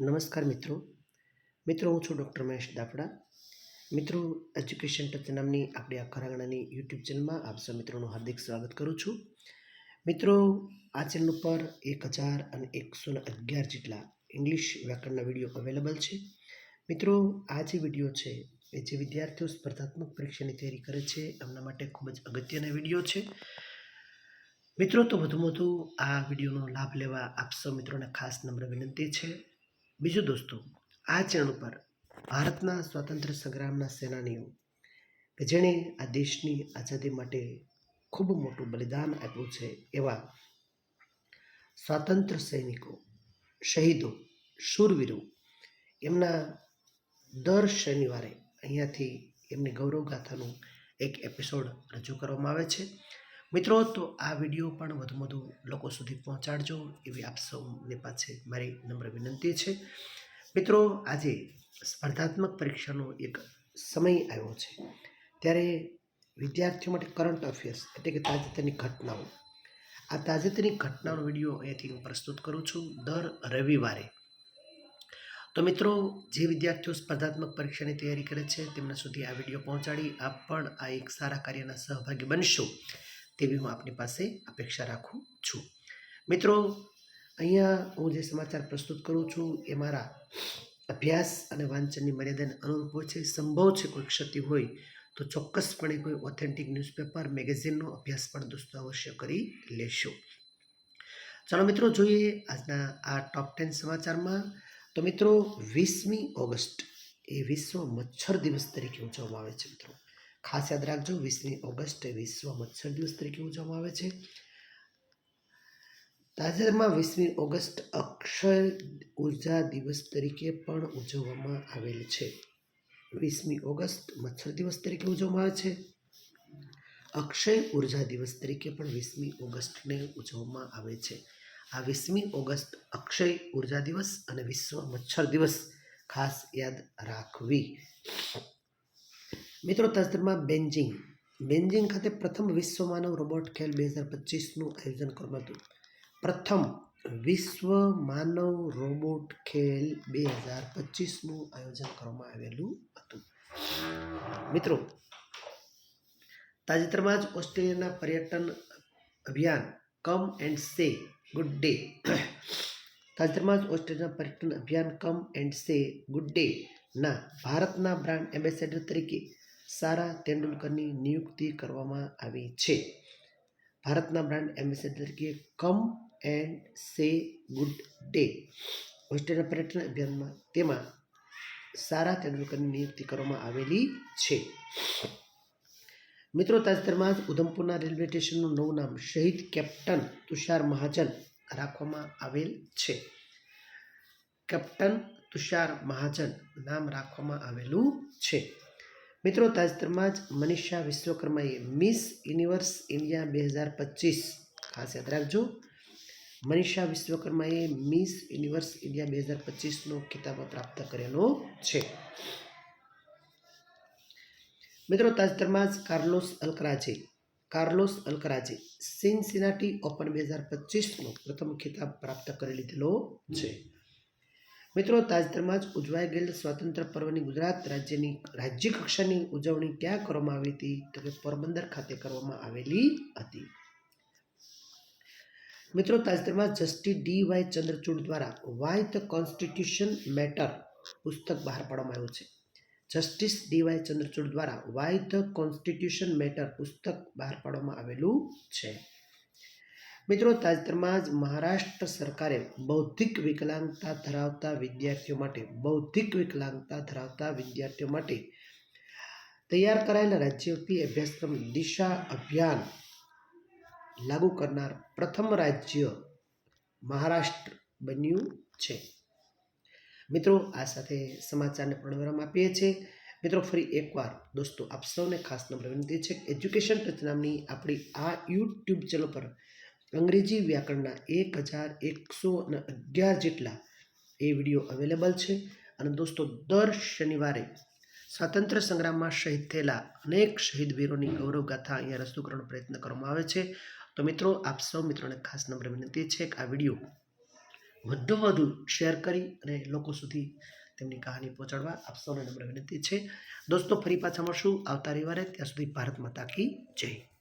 નમસ્કાર મિત્રો. મિત્રો, હું છું ડૉક્ટર મહેશ દાફડા. મિત્રો, એજ્યુકેશન ટચ નામની આપણી આ ખરાગણાની યુટ્યુબ ચેનલમાં આપ સૌ મિત્રોનું હાર્દિક સ્વાગત કરું છું. મિત્રો, આ ચેનલ ઉપર એક હજાર અને એકસો ને અગિયાર જેટલા ઇંગ્લિશ વ્યાકરણના વીડિયો અવેલેબલ છે. મિત્રો, આ જે વીડિયો છે, એ જે વિદ્યાર્થીઓ સ્પર્ધાત્મક પરીક્ષાની તૈયારી કરે છે, એમના માટે ખૂબ જ અગત્યના વીડિયો છે. મિત્રો, તો વધુમાં વધુ આ વિડીયોનો લાભ લેવા આપ સૌ મિત્રોને ખાસ નમ્ર વિનંતી છે. બીજું દોસ્તો, આ ચરણ પર ભારતના સ્વાતંત્ર્ય સંગ્રામના સેનાનીઓ કે જેણે આ દેશની આઝાદી માટે ખૂબ મોટું બલિદાન આપ્યું છે એવા સ્વાતંત્ર્ય સૈનિકો, શહીદો, શૂરવીરો, એમના દર શનિવારે અહીંયાથી એમની ગૌરવગાથાનું એક એપિસોડ રજૂ કરવામાં આવે છે. મિત્રો, તો આ વીડિયો પણ વધુ વધુ લોકો સુધી પહોંચાડજો એવી આપ સૌને પાસે મારી નમ્ર વિનંતી છે. મિત્રો, આજે સ્પર્ધાત્મક પરીક્ષાનો એક સમય આવ્યો છે. ત્યારે વિદ્યાર્થીઓ માટે કરંટ અફેર્સ એટલે કે તાજેતરની ઘટનાઓ. આ તાજેતરની ઘટનાનો વીડિયો અહીંયાથી હું પ્રસ્તુત કરું છું દર રવિવારે. તો મિત્રો, જે વિદ્યાર્થીઓ સ્પર્ધાત્મક પરીક્ષાની તૈયારી કરે છે, તેમના સુધી આ વીડિયો પહોંચાડી આપ પણ આ એક સારા કાર્યના સહભાગી બનશો. તેવી હું આપની પાસે અપેક્ષા રાખું છું. મિત્રો, અહીંયા હું જે સમાચાર પ્રસ્તુત કરું છું એ મારા અભ્યાસ અને વાંચનની મર્યાદાને અનુરૂપ છે. સંભવ છે કોઈ ક્ષતિ હોય તો ચોક્કસપણે કોઈ ઓથેન્ટિક ન્યૂઝપેપર મેગેઝિનનો અભ્યાસ પણ દોસ્તો અવશ્ય કરી લેશો. ચાલો મિત્રો, જોઈએ આજના આ ટોપ ટેન સમાચારમાં. તો મિત્રો, વીસમી ઓગસ્ટ એ વિશ્વ મચ્છર દિવસ તરીકે ઉજવવામાં આવે છે મિત્રો. ખાસ યાદ રાખજો. વીસમી ઓગસ્ટે વિશ્વ મચ્છર દિવસ તરીકે ઉજવવામાં આવે છે. તાજેતરમાં વીસમી ઓગસ્ટ અક્ષય ઊર્જા દિવસ તરીકે પણ ઉજવવામાં આવેલ છે. વીસમી ઓગસ્ટ મચ્છર દિવસ તરીકે ઉજવવામાં આવે છે. અક્ષય ઊર્જા દિવસ તરીકે પણ વીસમી ઓગસ્ટને ઉજવવામાં આવે છે. આ વીસમી ઓગસ્ટ અક્ષય ઊર્જા દિવસ અને વિશ્વ મચ્છર દિવસ ખાસ યાદ રાખવી. મિત્રો તાજેતરમાં બેન્જિંગ. બેન્જિંગ ખાતે પ્રથમ વિશ્વ માનવ રોબોટ ખેલ બે હજાર પચીસનું આયોજન કરવામાં હતું પ્રથમ વિશ્વ માનવ રોબોટ ખેલ બે હજાર પચીસનું આયોજન કરવામાં આવેલું હતું. મિત્રો, તાજેતરમાં જ ઓસ્ટ્રેલિયાના પર્યટન અભિયાન come and say good day. તાજેતરમાં જ ઓસ્ટ્રેલિયાના પર્યટન અભિયાન come and say good day ના ભારતના બ્રાન્ડ એમ્બેસેડર તરીકે સારા તેંડુલકરની નિયુક્તિ કરવામાં આવી છે. ભારતના બ્રાન્ડ એમ્બેસેડર તરીકે come and say good day Australia પર્યટન અભિયાનમાં તેમાં સારા તેંડુલકરની નિયુક્તિ કરવામાં આવેલી છે. મિત્રો, તાજેતરમાં જ ઉધમપુરના રેલવે સ્ટેશનનું નવું નામ શહીદ કેપ્ટન તુષાર મહાજન રાખવામાં આવેલ છે. કેપ્ટન તુષાર મહાજન નામ રાખવામાં આવેલું છે. મિત્રો, તાજેતરમાં જ મનીષા વિશ્વકર્માએ મિસ યુનિવર્સ ઇન્ડિયા બે હજાર પચીસ ખાસ યાદ રાખજો. મનીષા વિશ્વકર્માએ મિસ યુનિવર્સ ઇન્ડિયા બે હજાર પચીસનો ખિતાબ પ્રાપ્ત કરેલો છે. મિત્રો, તાજેતરમાં જ કાર્લોસ અલ્કરાજે કાર્લોસ અલ્કરાજે સિનસિનાટી ઓપન બે હજાર પચીસનો પ્રથમ ખિતાબ પ્રાપ્ત કરી લીધેલો છે. મિત્રો, તાજેતરમાં જ ઉજવાઈ ગયેલ સ્વાતંત્ર્ય પર્વની ગુજરાત રાજ્યની રાજ્ય કક્ષાની ઉજવણી ક્યાં કરવામાં આવી હતી તો કે પોરબંદર ખાતે કરવામાં આવેલી હતી. મિત્રો, તાજેતરમાં જસ્ટિસ ડી વાય ચંદ્રચૂડ દ્વારા વાય ધ કોન્સ્ટિટ્યુશન મેટર પુસ્તક બહાર પાડવામાં આવ્યું છે. જસ્ટિસ ડી વાય ચંદ્રચૂડ દ્વારા વાય ધ કોન્સ્ટિટ્યુશન મેટર પુસ્તક બહાર પાડવામાં આવેલું છે. મિત્રો, તાજેતરમાં જ મહારાષ્ટ્ર સરકારે બૌદ્ધિક વિકલાંગતા ધરાવતા વિદ્યાર્થીઓ માટે, બૌદ્ધિક વિકલાંગતા ધરાવતા વિદ્યાર્થીઓ માટે તૈયાર કરાયેલા રાજ્યવ્યાપી અભ્યાસક્રમ દિશા અભિયાન લાગુ કરનાર પ્રથમ રાજ્ય મહારાષ્ટ્ર બન્યું છે. મિત્રો, આ સાથે સમાચારને પણ વિરામ આપીએ છીએ. મિત્રો, ફરી એકવાર દોસ્તો, આપ સૌને ખાસ નંબર વિનંતી છે એજ્યુકેશન ટચ નામની આપણી આ યુટ્યુબ ચેનલ પર અંગ્રેજી વ્યાકરણના એક હજાર એકસો અને અગિયાર જેટલા એ વીડિયો અવેલેબલ છે. અને દોસ્તો, દર શનિવારે સ્વાતંત્ર્ય સંગ્રામમાં શહીદ થયેલા અનેક શહીદ વીરોની ગૌરવ ગાથા અહીંયા રજૂ કરવાનો પ્રયત્ન કરવામાં આવે છે. તો મિત્રો, આપ સૌ મિત્રોને ખાસ નંબર વિનંતી છે કે આ વીડિયો વધુ વધુ શેર કરી અને લોકો સુધી તેમની કહાની પહોંચાડવા આપ સૌને નમ્ર વિનંતી છે. દોસ્તો, ફરી પાછા મળશું આવતા રવિવારે. ત્યાં સુધી ભારત માતા કી જય.